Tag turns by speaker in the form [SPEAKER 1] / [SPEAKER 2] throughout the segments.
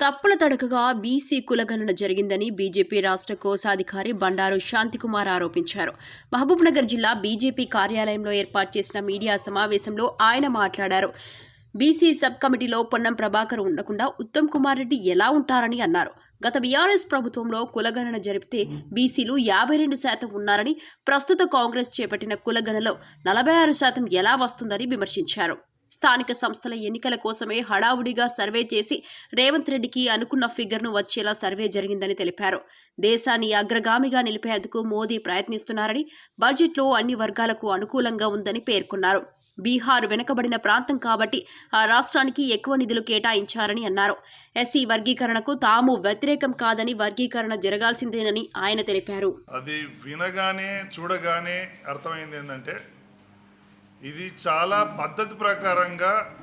[SPEAKER 1] తప్పుల తడకగా బీసీ కులగణన జరిగిందని బీజేపీ రాష్ట్ర కోశాధికారి బండారు శాంతికుమార్ ఆరోపించారు. మహబూబ్నగర్ జిల్లా బీజేపీ కార్యాలయంలో ఏర్పాటు చేసిన మీడియా సమావేశంలో ఆయన మాట్లాడారు. బీసీ సబ్ కమిటీలో పొన్నం ప్రభాకర్ ఉండకుండా ఉత్తమ్ కుమార్ రెడ్డి ఎలా ఉంటారని అన్నారు. గత బీఆర్ఎస్ ప్రభుత్వంలో కులగణన జరిపితే బీసీలు యాభై రెండు శాతం ఉన్నారని ప్రస్తుత కాంగ్రెస్ చేపట్టిన కులగణలో నలభై ఆరు శాతం ఎలా వస్తుందని విమర్శించారు. స్థానిక సంస్థల ఎన్నికల కోసమే హడావుడిగా సర్వే చేసి రేవంత్ రెడ్డికి అనుకున్న ఫిగర్ను వచ్చేలా సర్వే జరిగిందని తెలిపారు. దేశాన్ని అగ్రగామిగా నిలిపేందుకు మోదీ ప్రయత్నిస్తున్నారని బడ్జెట్లో అన్ని వర్గాలకు అనుకూలంగా ఉందని పేర్కొన్నారు. బీహార్ వెనుకబడిన ప్రాంతం కాబట్టి ఆ రాష్ట్రానికి ఎక్కువ నిధులు కేటాయించారని అన్నారు. ఎస్సీ వర్గీకరణకు తాము వ్యతిరేకం కాదని వర్గీకరణ జరగాల్సిందేనని ఆయన తెలిపారు.
[SPEAKER 2] అది వినగానే చూడగానే అర్థమైంది ఏంటంటే ఇది చాలా పద్ధతి ప్రకారంగా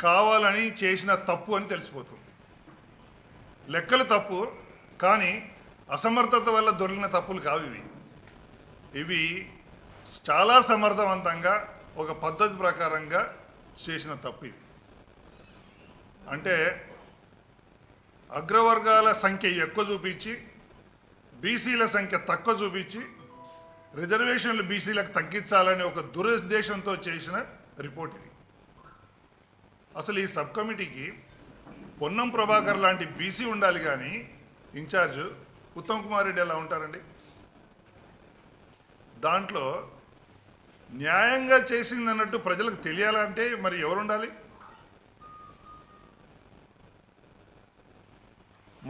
[SPEAKER 2] కావాలని చేసిన తప్పు అని తెలిసిపోతుంది. లెక్కలు తప్పు కానీ అసమర్థత వల్ల దొరికిన తప్పులు కావు ఇవి. ఇవి చాలా సమర్థవంతంగా ఒక పద్ధతి ప్రకారంగా చేసిన తప్పు ఇది. అంటే అగ్రవర్గాల సంఖ్య ఎక్కువ చూపించి బీసీల సంఖ్య తక్కువ చూపించి రిజర్వేషన్లు బీసీలకు తగ్గించాలని ఒక దురుద్దేశంతో చేసిన రిపోర్ట్ ఇది. అసలు ఈ సబ్ కమిటీకి పొన్నం ప్రభాకర్ లాంటి బీసీ ఉండాలి కానీ ఇన్ఛార్జ్ ఉత్తమ్ కుమార్ రెడ్డి ఎలా ఉంటారండి? దాంట్లో న్యాయంగా చేసింది అన్నట్టు ప్రజలకు తెలియాలంటే మరి ఎవరు ఉండాలి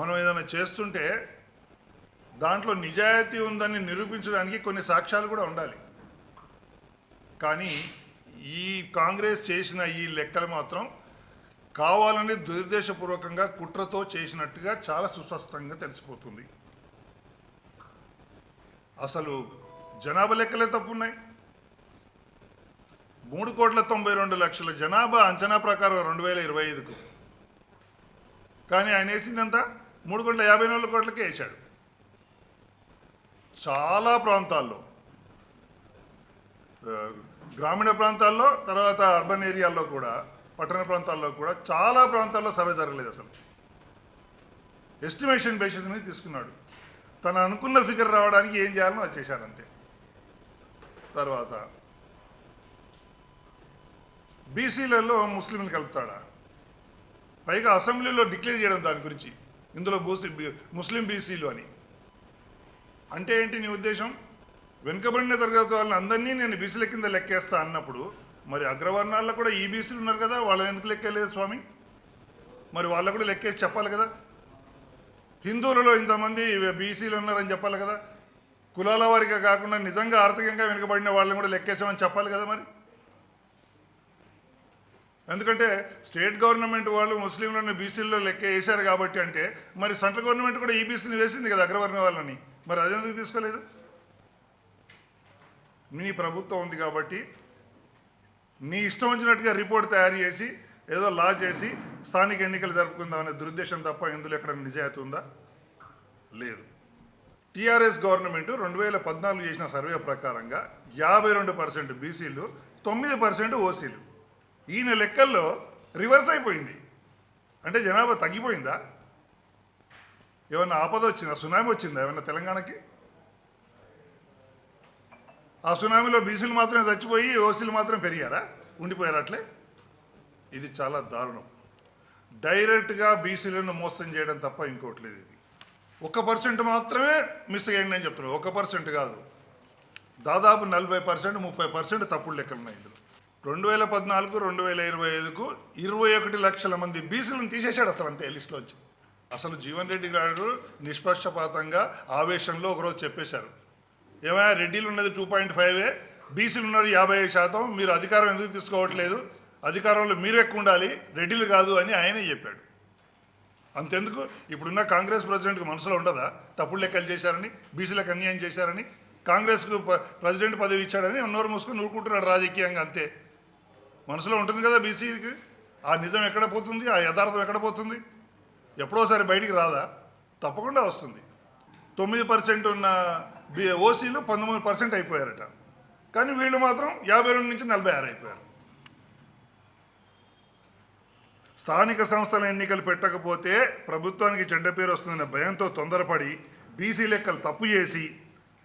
[SPEAKER 2] మనం ఏదైనా చేస్తుంటే దాంట్లో నిజాయితీ ఉందని నిరూపించడానికి కొన్ని సాక్ష్యాలు కూడా ఉండాలి. కానీ ఈ కాంగ్రెస్ చేసిన ఈ లెక్కలు మాత్రం కావాలని దురుద్దేశపూర్వకంగా కుట్రతో చేసినట్టుగా చాలా సుస్పష్టంగా తెలిసిపోతుంది. అసలు జనాభా లెక్కలే తప్పున్నాయి. మూడు కోట్ల తొంభై రెండు లక్షల జనాభా అంచనా ప్రకారం రెండు వేల ఇరవై ఐదుకు. కానీ ఆయన వేసిందంతా మూడు కోట్ల యాభై నాలుగు కోట్లకే వేశాడు. చాలా ప్రాంతాల్లో. గ్రామీణ ప్రాంతాల్లో తర్వాత అర్బన్ ఏరియాల్లో కూడా పట్టణ ప్రాంతాల్లో కూడా చాలా ప్రాంతాల్లో సర్వే జరగలేదు అసలు. ఎస్టిమేషన్ బేసిస్ మీద తీసుకున్నాడు. తను అనుకున్న ఫిగర్ రావడానికి ఏం చేయాలో అది చేశాడు అంతే. తర్వాత బీసీలలో ముస్లింలు కలుపుతాడా? పైగా అసెంబ్లీలో డిక్లేర్ చేయడం దాని గురించి. ఇందులో బూసీ ముస్లిం బీసీలు అని. అంటే ఏంటి నీ ఉద్దేశం? వెనుకబడిన తరగతి వాళ్ళని అందరినీ నేను బీసీల కింద లెక్కేస్తా అన్నప్పుడు మరి అగ్రవర్ణాల్లో కూడా ఈ బీసీలు ఉన్నారు కదా వాళ్ళని ఎందుకు లెక్కలేదు స్వామి? మరి వాళ్ళకు కూడా లెక్కేసి చెప్పాలి కదా? హిందువులలో ఇంతమంది బీసీలు ఉన్నారని చెప్పాలి కదా? కులాల వారిగా కాకుండా నిజంగా ఆర్థికంగా వెనుకబడిన వాళ్ళని కూడా లెక్కేసామని చెప్పాలి కదా మరి? ఎందుకంటే స్టేట్ గవర్నమెంట్ వాళ్ళు ముస్లింలను బీసీల్లో లెక్క వేశారు కాబట్టి అంటే మరి సెంట్రల్ గవర్నమెంట్ కూడా ఈ బీసీని వేసింది కదా అగ్రవర్ణ వాళ్ళని? మరి అదెందుకు తీసుకోలేదు? మీ ప్రభుత్వం ఉంది కాబట్టి నీ ఇష్టం వచ్చినట్టుగా రిపోర్ట్ తయారు చేసి ఏదో లా చేసి స్థానిక ఎన్నికలు జరుపుకుందామనే దురుద్దేశం తప్ప ఇందులో ఎక్కడ నిజాయితీ ఉందా? లేదు. టీఆర్ఎస్ గవర్నమెంట్ రెండు వేల పద్నాలుగు చేసిన సర్వే ప్రకారంగా యాభై రెండు పర్సెంట్ బీసీలు తొమ్మిది పర్సెంట్ ఓసీలు. ఈయన లెక్కల్లో రివర్స్ అయిపోయింది. అంటే జనాభా తగ్గిపోయిందా? ఏమైనా ఆపద వచ్చిందా? సునామీ వచ్చిందా ఏమైనా తెలంగాణకి? ఆ సునామీలో బీసీలు మాత్రమే చచ్చిపోయి ఓసీలు మాత్రం పెరిగారా? ఉండిపోయారు అట్లే? ఇది చాలా దారుణం. డైరెక్ట్గా బీసీలను మోసం చేయడం తప్ప ఇంకోటి లేదు ఇది. ఒక పర్సెంట్ మాత్రమే మిస్ అయ్యండి అని చెప్తున్నాను ఒక పర్సెంట్ కాదు. దాదాపు నలభై పర్సెంట్ ముప్పై పర్సెంట్ తప్పుడు లెక్కలు ఉన్నాయి ఇందులో. రెండు వేల పద్నాలుగు రెండు వేల ఇరవై ఐదుకు ఇరవై ఒకటి లక్షల మంది బీసీలను తీసేశాడు అసలు అంతే లిస్టులోంచి. అసలు జీవన్ రెడ్డి గారు నిష్పక్షపాతంగా ఆవేశంలో ఒకరోజు చెప్పేశారు. ఏమైనా రెడ్డిలు ఉన్నది టూ పాయింట్ ఫైవే బీసీలు ఉన్నారు యాభై ఐదు శాతం మీరు అధికారం ఎందుకు తీసుకోవట్లేదు? అధికారంలో మీరు ఎక్కువ ఉండాలి రెడ్డిలు కాదు అని ఆయనే చెప్పాడు. అంతెందుకు? ఇప్పుడున్న కాంగ్రెస్ ప్రెసిడెంట్కి మనసులో ఉండదా? తప్పుడు లెక్కలు చేశారని బీసీలకు అన్యాయం చేశారని కాంగ్రెస్కు ప్రెసిడెంట్ పదవి ఇచ్చాడని నోరు మూసుకొని నూరుకుంటున్నాడు రాజకీయంగా అంతే. మనసులో ఉంటుంది కదా బీసీకి ఆ నిజం ఎక్కడ పోతుంది? ఆ యథార్థం ఎక్కడ పోతుంది? ఎప్పుడోసారి బయటికి రాదా? తప్పకుండా వస్తుంది. తొమ్మిది పర్సెంట్ ఉన్న బి ఓసీలు పంతొమ్మిది పర్సెంట్ అయిపోయారట. కానీ వీళ్ళు మాత్రం యాభై రెండు నుంచి నలభై ఆరు అయిపోయారు. స్థానిక సంస్థల ఎన్నికలు పెట్టకపోతే ప్రభుత్వానికి చెడ్డ పేరు వస్తుందనే భయంతో తొందరపడి బీసీ లెక్కలు తప్పు చేసి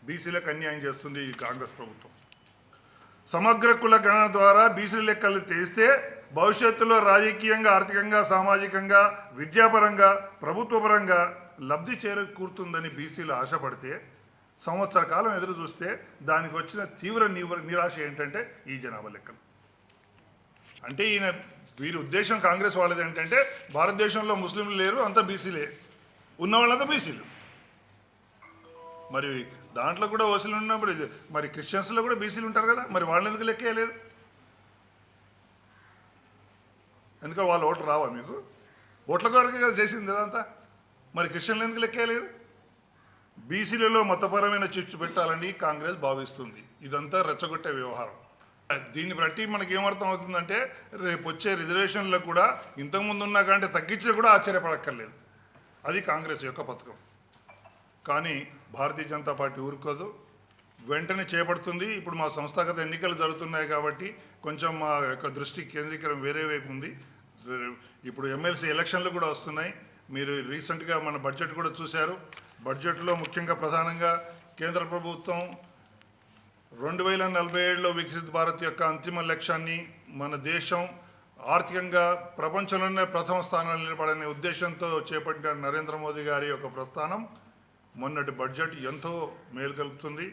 [SPEAKER 2] బీసీలకు అన్యాయం చేస్తుంది ఈ కాంగ్రెస్ ప్రభుత్వం. సమగ్ర కుల గణన ద్వారా బీసీ లెక్కలు తెస్తే భవిష్యత్తులో రాజకీయంగా ఆర్థికంగా సామాజికంగా విద్యాపరంగా ప్రభుత్వపరంగా లబ్ధి చేరకూరుతుందని బీసీలు ఆశపడితే సంవత్సర కాలం ఎదురు చూస్తే దానికి వచ్చిన తీవ్ర నిరాశ ఏంటంటే ఈ జనాభా లెక్కలు. అంటే ఈయన వీరి ఉద్దేశం కాంగ్రెస్ వాళ్ళది ఏంటంటే భారతదేశంలో ముస్లింలు లేరు అంతా బీసీలే. ఉన్న వాళ్ళంతా బీసీలు. మరి దాంట్లో కూడా ఓసీలు ఉన్నప్పుడు ఇది మరి క్రిస్టియన్స్లో కూడా బీసీలు ఉంటారు కదా మరి వాళ్ళని ఎందుకు లెక్కేయలేదు ఎందుకంటే వాళ్ళ ఓట్లు రావా మీకు? ఓట్ల కొరకే కదా చేసింది అదంతా మరి క్రిస్టియన్లు ఎందుకు లెక్కేయలేదు బీసీలలో మతపరమైన చిచ్చు పెట్టాలని కాంగ్రెస్ భావిస్తుంది. ఇదంతా రెచ్చగొట్టే వ్యవహారం. దీన్ని బట్టి మనకి ఏమర్థం అవుతుందంటే రేపు వచ్చే రిజర్వేషన్లో కూడా ఇంతకుముందు ఉన్నా కంటే తగ్గించినా కూడా ఆశ్చర్యపడక్కర్లేదు. అది కాంగ్రెస్ యొక్క పథకం. కానీ భారతీయ జనతా పార్టీ ఊరుకోదు. వెంటనే చేపడుతుంది. ఇప్పుడు మా సంస్థాగత ఎన్నికలు జరుగుతున్నాయి కాబట్టి కొంచెం మా యొక్క దృష్టి కేంద్రీకరం వేరే వైపు ఉంది. ఇప్పుడు ఎమ్మెల్సీ ఎలక్షన్లు కూడా వస్తున్నాయి. మీరు రీసెంట్గా మన బడ్జెట్ కూడా చూశారు. బడ్జెట్లో ముఖ్యంగా ప్రధానంగా కేంద్ర ప్రభుత్వం రెండు వేల నలభై ఏడులో వికసిత్ భారత్ యొక్క అంతిమ లక్ష్యాన్ని మన దేశం ఆర్థికంగా ప్రపంచంలోనే ప్రథమ స్థానంలో నిలబడనే ఉద్దేశంతో చేపట్టిన నరేంద్ర మోదీ గారి యొక్క ప్రస్థానం. మొన్నటి బడ్జెట్ ఎంతో మేలు కలుపుతుంది.